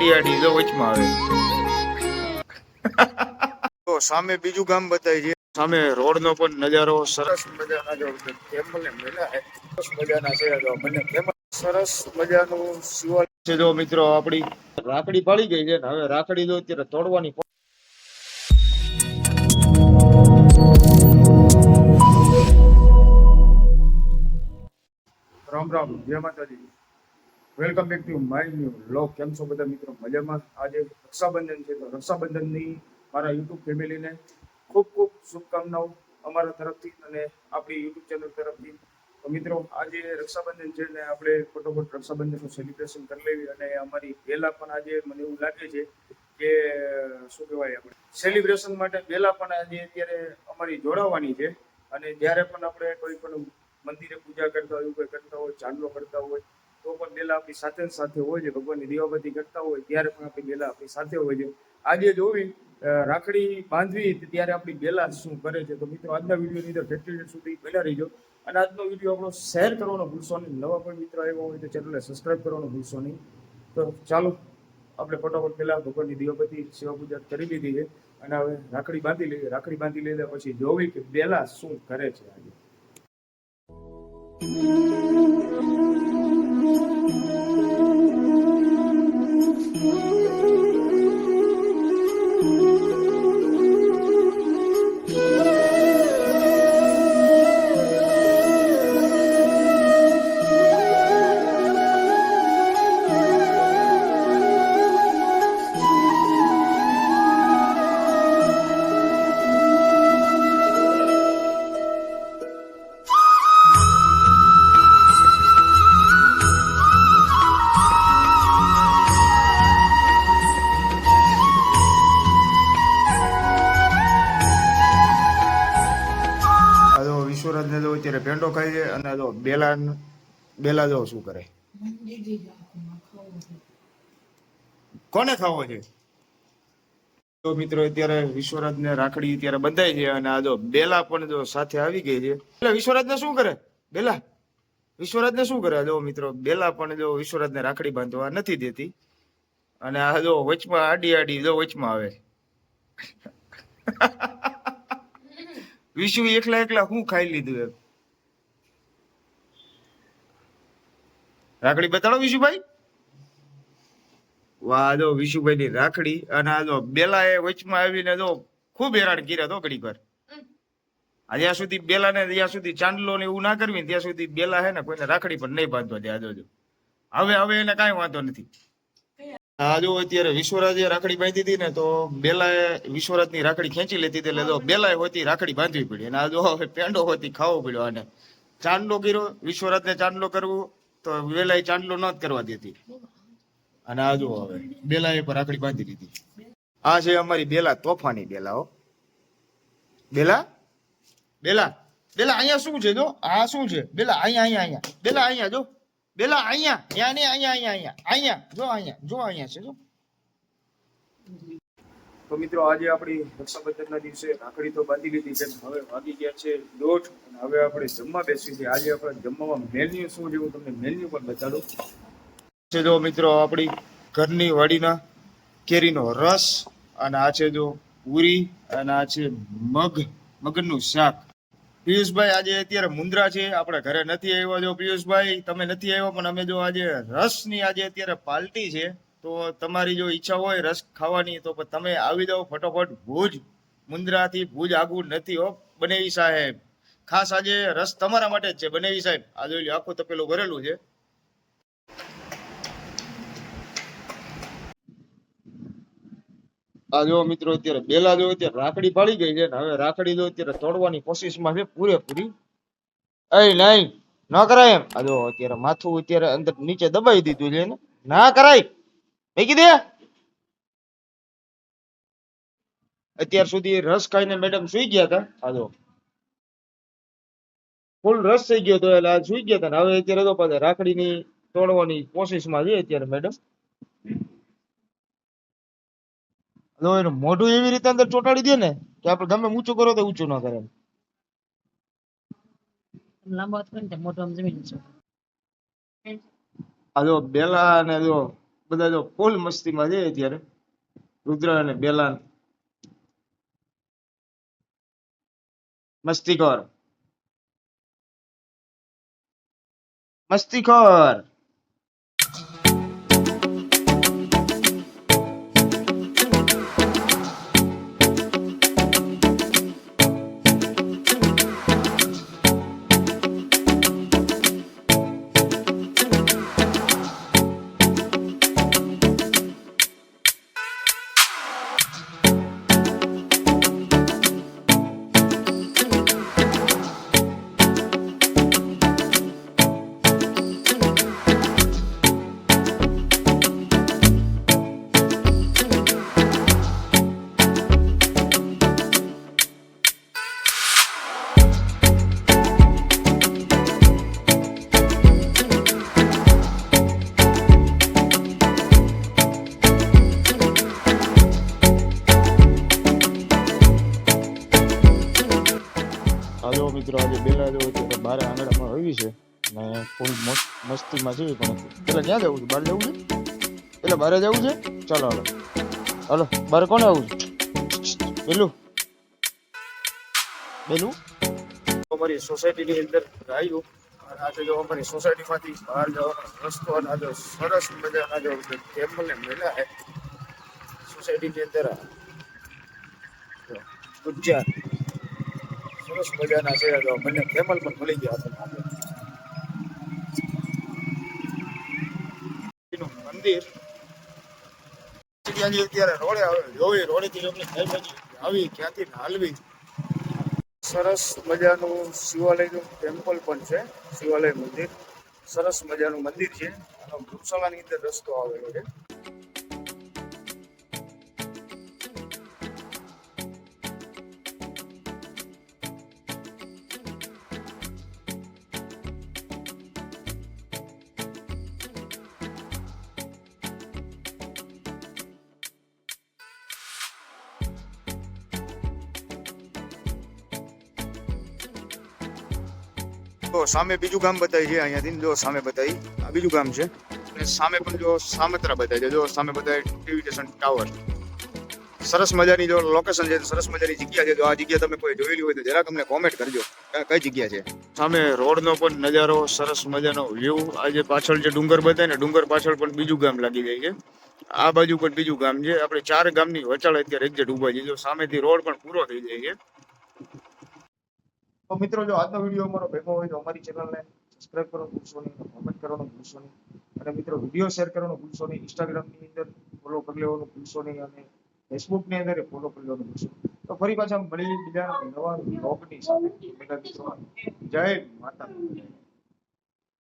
આડી આડી જો વચમાં આવે. તો સામે બીજું ગામ બતાવી છે. સામે રોડ નો પણ નજારો સરસ મજાના જો ને મેલા છે. સરસ મજાના છે જો. મને ફેમસ સરસ મજાનું શિવાલય છે જો મિત્રો આપણી રાખડી પડી ગઈ છે ને હવે રાખડી તો અત્યારે તોડવાની રામ રામ. જય માતાજી. Welcome back to my new લોક કેમ છો બધા મિત્રો? મજામાં? આજે રક્ષાબંધન છે, તો રક્ષાબંધનની મારા યુટ્યુબ ફેમિલીને ખૂબ ખૂબ શુભકામનાઓ અમારા તરફથી અને આપણી યુટ્યુબ ચેનલ તરફથી. તો મિત્રો, આજે રક્ષાબંધન છે ને આપણે ફટોફટ રક્ષાબંધનનું સેલિબ્રેશન કરી લેવી અને અમારી પહેલા પણ આજે મને એવું લાગે છે કે, શું કહેવાય આપણે? સેલિબ્રેશન માટે પહેલા પણ આજે અત્યારે અમારી જોડાવાની છે. અને જ્યારે પણ આપણે કોઈ પણ મંદિરે પૂજા કરતા હોય કોઈ કરતા હોય, ચાંદલો કરતા હોય તો પણ લીલા આપણી સાથે સાથે હોય છે, ભગવાનની દીવાબત્તી કરતા હોય, ત્યારે પણ આપણી લીલા આપણી સાથે હોય છે. આજે જોવી રાખડી બાંધવી ત્યારે આપણી બેલા શું કરે છે? તો મિત્રો, આજના વિડીયોની અંદર ફેક્ટરી સુધી પહેલા રહીજો. અને આજનો વીડિયો આપણો શેર કરવાનો ભૂલશો નહીં. નવા કોઈ મિત્રો આવ્યો હોય તો ચેનલને સબસ્ક્રાઇબ કરવાનો ભૂલશો નહીં. તો ચાલો, આપણે ફટાફટ પહેલા ભગવાનની દીવાબત્તી સેવા પૂજા કરી લીધી છે. અને હવે રાખડી બાંધી લઈએ. રાખડી બાંધી લીધા પછી જોવી કે બેલા શું કરે છે આજે. જો ખાઈ છે અને જો બેલા બેલા જો શું કરે? કોને ખાવો છે? તો મિત્રો અત્યારે વિશ્વરાજને રાખડી અત્યારે બંધાય છે અને આ જો બેલા પણ જો સાથે આવી ગઈ છે. એટલે વિશ્વરાજને શું કરે? બેલા. વિશ્વરાજને શું કરે? જો મિત્રો, બેલા પણ જો વિશ્વરાજને રાખડી બાંધવા નથી દેતી. અને આ જો વચમાં આડી આડી જો વચમાં આવે. વિશ્વ એકલા એકલા હું ખાઈ લીધું એમ. રાખડી બતાડો વિશુભાઈ. વાહ જો વિશુભાઈ ની રાખડી અને આ જો બેલા એ વચમાં આવીને જો ખૂબ હેરાન કર્યા તો ઘડી પર જ્યાં સુધી બેલા ને જ્યાં સુધી ચાંદલો ને એવું ના કરવી ત્યાં સુધી બેલા હે ને કોઈને રાખડી પણ નહીં બાંધવા દે આજો હવે હવે એને કાંઈ વાંધો નથી. આજો અત્યારે વિશ્વરાજે રાખડી બાંધી હતી ને તો બેલાએ વિશ્વરાજની રાખડી ખેંચી લેતી હતી એટલે જો બેલાએ હોતી રાખડી બાંધવી પડી અને આજો હવે પેંડો હોતી ખાવો પડ્યો અને ચાંદલો કર્યો વિશ્વરાજને ચાંદલો કરવો. તો વેલા એ ચાંદલો ન કરવા દેતી. અને આ હવે હવે એ પર રાખડી બાંધી દીધી. આ છે અમારી બેલા, તોફાની બેલા બેલા? બેલા બેલા, અહીંયા શું છે જો? આ શું છે? બેલા, અહીંયા અહીંયા અહીંયા. બેલા, અહીંયા જો. બેલા, અહીંયા ત્યાં ને અહીંયા અહીંયા અહીંયા. અહીંયા, જો અહીંયા જો, અહીંયા છે, જો. તો મિત્રો આજે આપણી રક્ષાબંધનના દિવસે રાખડી તો બાંધી લીધી છે હવે વાગી ગયા છે દોઢ અને હવે આપણે જમવા બેસી છે આજે આપણે જમવામાં મેન્યુ શું છે હું તમને મેન્યુ પણ બતાડું. છે જો મિત્રો આપણી ઘરની વાડીના કેરીનો રસ અને આ છે જો પૂરી અને આ છે મગ મગનું શાક. પિયુષભાઈ આજે અત્યારે મુંદ્રા છે, આપણે ઘરે નથી આવ્યો જો પિયુષભાઈ, તમે નથી આવ્યો, પણ અમે જો આજે રસની આજે અત્યારે પાર્ટી છે. તો તમારી જો ઈચ્છા હોય રસ ખાવાની, તો તમે આવી જાઓ ફટોફટ ભુજ. મુન્દ્રાથી ભુજ આગું નથી હો, બનેવી સાહેબ. ખાસ આજે રસ તમારા માટે જ છે, બનેવી સાહેબ. આ જોઈ આખું તપેલું ભરેલું છે. આ જો મિત્રો અત્યારે બેલા જો અત્યારે રાખડી પાડી ગઈ છે ને, હવે રાખડી જો અત્યારે તોડવાની કોશિશમાં છે પૂરેપૂરી. એ નહીં, ન કરાય એમ. આ જો અત્યારે માથું અત્યારે અંદર નીચે દબાઈ દીધું છે ને, ના કરાય. મૂકી દે. અત્યાર સુધી રસ ખાઈને મેડમ સુઈ ગયા હતા. આ ફૂલ રસ થઈ ગયો હતો એટલે સુઈ ગયા હતા હવે અત્યારે તો પાછા રાખડીની તોડવાની કોશિશમાં છે અત્યારે મેડમ એનું મોઢું એવી રીતે અંદર ચોંટાડી દે ને કે આપણે ગમે ઊંચું કરો તો ઊંચું ના કરે. લાંબો હાથ કરીને મોઢું આમ જમીન છે આ બેલા અને જો બધા જો ફૂલ મસ્તીમાં છે અત્યારે રુદ્ર અને બેલાન. મસ્તીખોર મસ્તીખોર મિત્રો આજે બેલા જવું છે બાર આંગણામાં આવી છે. અને ફૂલ મસ્ત, મસ્તીમાં છે પણ એટલે ક્યાં જવું છે, બહાર જવું છે? એટલે બહાર જવું છે? ચાલો, હાલો. હાલો બહાર કોને આવું છે? પેલું પેલું અમારી સોસાયટીની અંદર આવ્યું આજે જો અમારી સોસાયટીમાંથી બહાર જવાનો રસ્તો અને આજે સરસ મજાના જો ટેમ્પલને મળ્યા સોસાયટીની અંદર ગુજ્જાર સરસ મજાના છે મને કેમલ પણ મળી ગયા છે મંદિર. અત્યારે રોડે આવે, જોઈ, રોડેથી આપણે કઈ બાજુ આવી. ક્યાંથી હાલવી. સરસ મજાનું શિવાલયનું ટેમ્પલ પણ છે, શિવાલય મંદિર. સરસ મજાનું મંદિર છે. અને વૃક્ષાલાની અંદર રસ્તો આવેલો છે. તો સામે બીજું ગામ બતાવી છે અહીંયાથી. જો સામે બતાવી આ બીજું ગામ છે. અને સામે પણ જો સામત્રા બતાવી જો સામે બતાવી ટીવી સ્ટેશન ટાવર. સરસ મજાની જો લોકેશન છે, સરસ મજાની જગ્યા છે. જો આ જગ્યા તમે કોઈ જોયેલી હોય તો જરાક અમને કોમેન્ટ કરજો. કઈ જગ્યા છે? સામે રોડનો પણ નજારો સરસ મજાનો વ્યૂ આ જે પાછળ જે ડુંગર બતાવે ને, ડુંગર પાછળ પણ બીજું ગામ લાગી જાય છે. આ બાજુ પણ બીજું ગામ છે. આપણે ચાર ગામની વચાળ અત્યારે એક્ઝેક્ટ ઊભા છે જો સામેથી રોડ પણ પૂરો થઈ જાય છે. તો મિત્રો, જો આજનો વીડિયો અમારો ભેગો હોય તો અમારી ચેનલને સબસ્ક્રાઇબ કરવાનું ભૂલશો નહીં કોમેન્ટ કરવાનું ભૂલશો નહીં. અને મિત્રો, વીડિયો શેર કરવાનું ભૂલશો નહીં ઇન્સ્ટાગ્રામની અંદર ફોલો કરી લેવાનું ભૂલશો નહીં અને ફેસબુકની અંદર ફોલો કરી લેવાનું ભૂલશો તો ફરી પાછા મળી બીજા નવા બ્લોગની સાથે. જય માતા